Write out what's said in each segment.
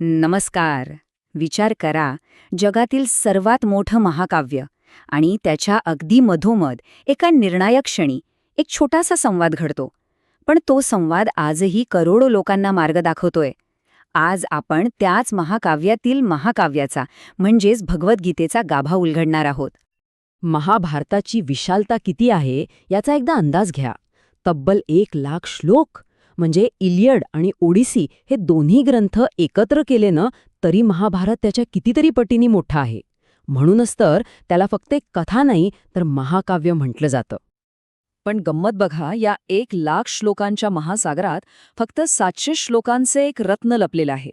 नमस्कार. विचार करा जगातील सर्वात मोठं महाकाव्य आणि त्याच्या अगदी मधोमध एका निर्णायक क्षणी एक छोटासा संवाद घडतो. पण तो संवाद आजही करोडो लोकांना मार्ग दाखवतोय. आज आपण त्याच महाकाव्यातील महाकाव्याचा म्हणजेच भगवद्गीतेचा गाभा उलगडणार आहोत. महाभारताची विशालता किती आहे याचा एकदा अंदाज घ्या. तब्बल एक लाख श्लोक म्हणजे इलियड आणि ओडिसी हे दोन्ही ग्रंथ एकत्र केले ना तरी महाभारत त्याच्या कितीतरी पटीनी मोठा आहे. म्हणूनच तर त्याला फक्त एक कथा नाही तर महाकाव्य म्हटलं जातं. पण गंमत बघा या एक लाख श्लोकांच्या महासागरात फक्त सातशे श्लोकांचे एक रत्न लपलेलं आहे.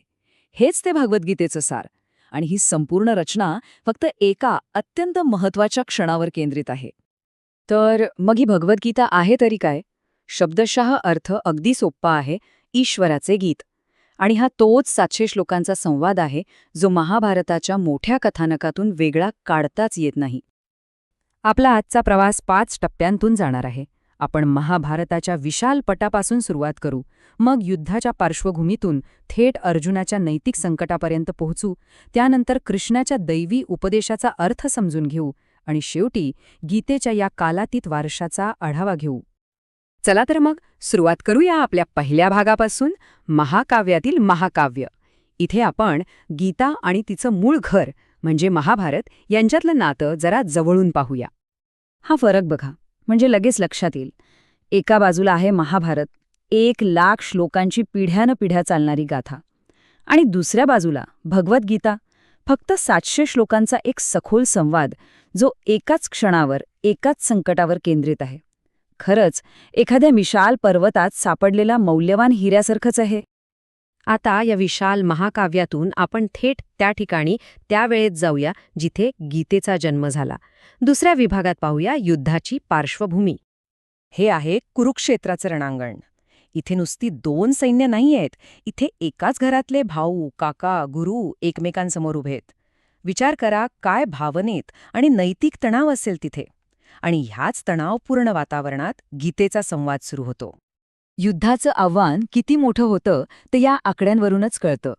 हेच ते भगवद्गीतेचं सार. आणि ही संपूर्ण रचना फक्त एका अत्यंत महत्त्वाच्या क्षणावर केंद्रित आहे. तर मग ही भगवद्गीता आहे तरी काय? शब्दशः अर्थ अगदी सोप्पा आहे ईश्वराचे गीत. आणि हा तोच सातशे श्लोकांचा संवाद आहे जो महाभारताच्या मोठ्या कथानकातून वेगळा काढताच येत नाही. आपला आजचा प्रवास पाच टप्प्यांतून जाणार आहे. आपण महाभारताच्या विशाल पटापासून सुरुवात करू. मग युद्धाच्या पार्श्वभूमीतून थेट अर्जुनाच्या नैतिक संकटापर्यंत पोहोचू. त्यानंतर कृष्णाच्या दैवी उपदेशाचा अर्थ समजून घेऊ. आणि शेवटी गीतेच्या या कालातीत वारशाचा आढावा घेऊ. चला तर मग सुरुवात करूया आपल्या पहिल्या भागापासून महाकाव्यातील महाकाव्य. इथे आपण गीता आणि तिचं मूळ घर म्हणजे महाभारत यांच्यातलं नातं जरा जवळून पाहूया. हा फरक बघा म्हणजे लगेच लक्षात येईल. एका बाजूला आहे महाभारत एक लाख श्लोकांची पिढ्यानं पिढ्या चालणारी गाथा. आणि दुसऱ्या बाजूला भगवद्गीता फक्त सातशे श्लोकांचा एक सखोल संवाद जो एकाच क्षणावर एकाच संकटावर केंद्रित आहे. खरंच एखाद्या विशाल पर्वतात सापडलेला मौल्यवान हिऱ्यासारखंच आहे. आता या विशाल महाकाव्यातून आपण थेट त्या ठिकाणी त्या वेळेत जाऊया जिथे गीतेचा जन्म झाला. दुसऱ्या विभागात पाहूया युद्धाची पार्श्वभूमी. हे आहे कुरुक्षेत्राचं रणांगण. इथे नुसती दोन सैन्य नाही आहेत इथे एकाच घरातले भाऊ काका गुरु एकमेकांसमोर उभेत विचार करा काय भावनेत आणि नैतिक तणाव असेल तिथे. आणि ह्याच तणावपूर्ण वातावरणात गीतेचा संवाद सुरू होतो. युद्धाचं आव्हान किती मोठं होतं ते या आकड्यांवरूनच कळतं.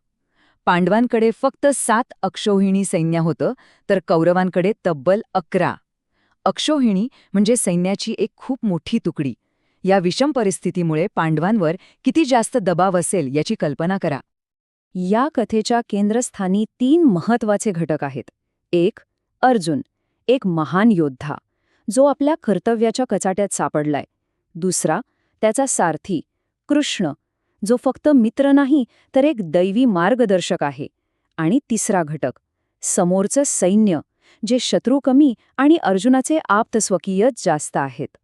पांडवांकडे फक्त सात अक्षोहिणी सैन्य होतं तर कौरवांकडे तब्बल अकरा. अक्षोहिणी म्हणजे सैन्याची एक खूप मोठी तुकडी. या विषम परिस्थितीमुळे पांडवांवर किती जास्त दबाव असेल याची कल्पना करा. या कथेच्या केंद्रस्थानी तीन महत्त्वाचे घटक आहेत. एक अर्जुन. एक महान योद्धा. जो आपल्या कर्तव्याच्या कचाट्यात सापडलाय. दुसरा त्याचा सारथी कृष्ण जो फक्त मित्र नाही तर एक दैवी मार्गदर्शक आहे. आणि तिसरा घटक समोरचं सैन्य जे शत्रू कमी आणि अर्जुनाचे आप्तस्वकीयच जास्त आहेत.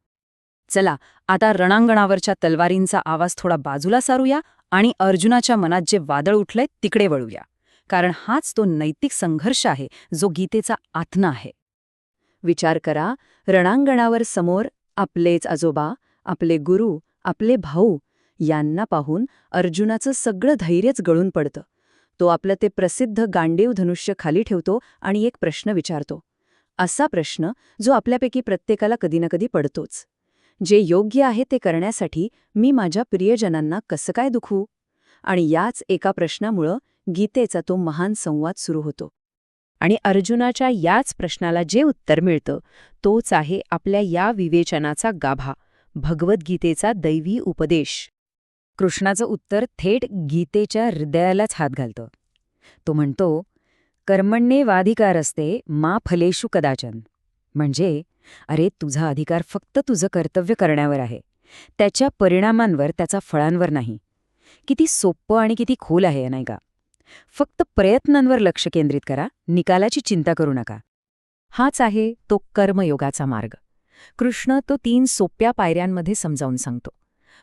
चला आता रणांगणावरच्या तलवारींचा आवाज थोडा बाजूला सारूया आणि अर्जुनाच्या मनात जे वादळ उठलंय तिकडे वळूया. कारण हाच तो नैतिक संघर्ष आहे जो गीतेचा आत्मा आहे. विचार करा. रणांगणावर समोर आपलेच आजोबा आपले गुरु आपले भाऊ यांना पाहून अर्जुनाचं सगळं धैर्यच गळून पडतं. तो आपलं ते प्रसिद्ध गांडीव धनुष्य खाली ठेवतो आणि एक प्रश्न विचारतो. असा प्रश्न जो आपल्यापैकी प्रत्येकाला कधी ना कधी पडतोच. जे योग्य आहे ते करण्यासाठी मी माझ्या प्रियजनांना कसं काय दुखू आणि याच एका प्रश्नामुळं गीतेचा तो महान संवाद सुरू होतो. आणि अर्जुनाच्या याच प्रश्नाला जे उत्तर मिळतं तोच आहे आपल्या या विवेचनाचा गाभा भगवद्गीतेचा दैवी उपदेश. कृष्णाचं उत्तर थेट गीतेच्या हृदयालाच हात घालतं. तो म्हणतो कर्मण्ये वाधिकार असते मा फलेषु कदाचन. म्हणजे अरे तुझा अधिकार फक्त तुझं कर्तव्य करण्यावर आहे. त्याच्या परिणामांवर त्याचा फळांवर नाही. किती सोप्पं आणि किती खोल आहे नाही का? फक्त प्रयत्नांवर लक्ष केंद्रित करा. निकालाची चिंता करू नका. हाच आहे तो कर्मयोगाचा मार्ग. कृष्ण तो तीन सोप्या पायऱ्यांमध्ये समजावून सांगतो.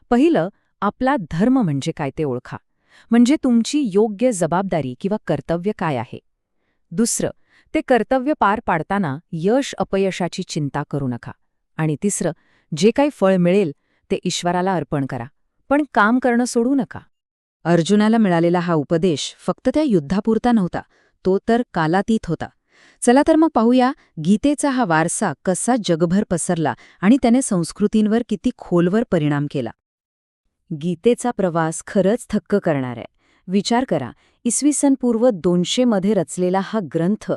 पहिलं आपला धर्म म्हणजे काय ते ओळखा. म्हणजे तुमची योग्य जबाबदारी किंवा कर्तव्य काय आहे? दुसरं ते कर्तव्य पार पाडताना यश अपयशाची चिंता करू नका. आणि तिसरं जे काही फळ मिळेल ते ईश्वराला अर्पण करा. पण काम करणं सोडू नका. अर्जुनाला मिळालेला हा उपदेश फक्त त्या युद्धापुरता नव्हता तो तर कालातीत होता. चला तर मग पाहूया गीतेचा हा वारसा कसा जगभर पसरला आणि त्याने संस्कृतींवर किती खोलवर परिणाम केला. गीतेचा प्रवास खरंच थक्क करणार. आहे विचार करा इसवी सन पूर्व दोनशेमध्ये रचलेला हा ग्रंथ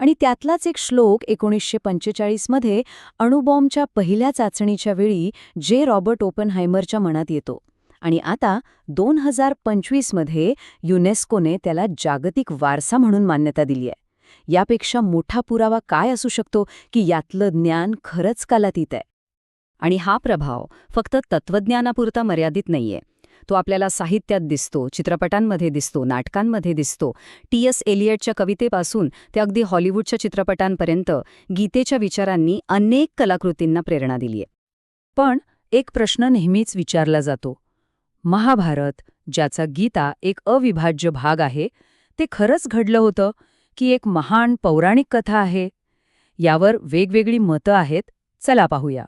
आणि त्यातलाच एक श्लोक एकोणीसशे पंचेचाळीसमध्ये अणुबॉम्बच्या पहिल्या चाचणीच्या वेळी जे रॉबर्ट ओपनहायमरच्या मनात येतो. आणि आता दोन हजार पंचवीसमध्ये युनेस्कोने त्याला जागतिक वारसा म्हणून मान्यता दिली आहे. यापेक्षा मोठा पुरावा काय असू शकतो की यातलं ज्ञान खरंच कालातीत आहे? आणि हा प्रभाव फक्त तत्त्वज्ञानापुरता मर्यादित नाहीये. तो आपल्याला साहित्यात दिसतो चित्रपटांमध्ये दिसतो नाटकांमध्ये दिसतो. टी. एस. एलियटच्या कवितेपासून ते अगदी हॉलिवूडच्या चित्रपटांपर्यंत गीतेच्या विचारांनी अनेक कलाकृतींना प्रेरणा दिलीय. पण एक प्रश्न नेहमीच विचारला जातो महाभारत ज्याचा गीता एक अविभाज्य भाग आहे ते खरंच घडलं होतं की एक महान पौराणिक कथा आहे. यावर वेगवेगळी मतं आहेत चला पाहूया.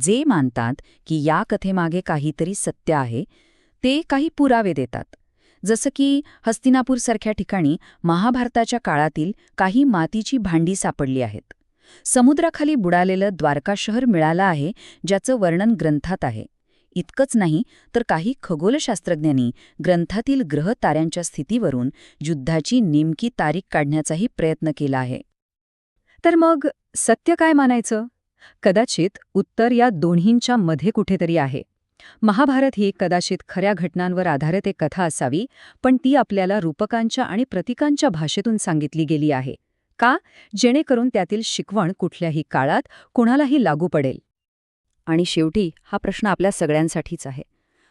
जे मानतात की या कथेमागे काहीतरी सत्य आहे ते काही पुरावे देतात. जसं की हस्तिनापूरसारख्या ठिकाणी महाभारताच्या काळातील काही मातीची भांडी सापडली आहेत. समुद्राखाली बुडालेलं द्वारका शहर मिळालं आहे ज्याचं वर्णन ग्रंथात आहे. इतकंच नाही तर काही खगोलशास्त्रज्ञांनी ग्रंथातील ग्रह ताऱ्यांच्या स्थितीवरून युद्धाची नेमकी तारीख काढण्याचाही प्रयत्न केला आहे. तर मग सत्य काय मानायचं? कदाचित उत्तर या दोन्हींच्या मध्ये कुठेतरी आहे. महाभारत ही कदाचित खऱ्या घटनांवर आधारित एक कथा असावी पण ती आपल्याला रूपकांच्या आणि प्रतीकांच्या भाषेतून सांगितली गेली आहे. का? जेणेकरून त्यातील शिकवण कुठल्याही काळात कुणालाही लागू पडेल. आणि शेवटी हा प्रश्न आपल्या सगळ्यांसाठीच आहे.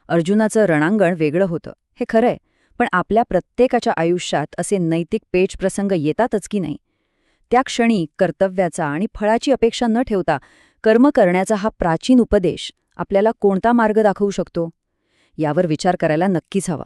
अर्जुनाचं रणांगण वेगळं होतं. हे खरंय पण आपल्या प्रत्येकाच्या आयुष्यात असे नैतिक पेच प्रसंग येतातच की नाही? त्या क्षणी कर्तव्याचा आणि फळाची अपेक्षा न ठेवता कर्म करण्याचा हा प्राचीन उपदेश आपल्याला कोणता मार्ग दाखवू शकतो? यावर विचार करायला नक्कीच हवा.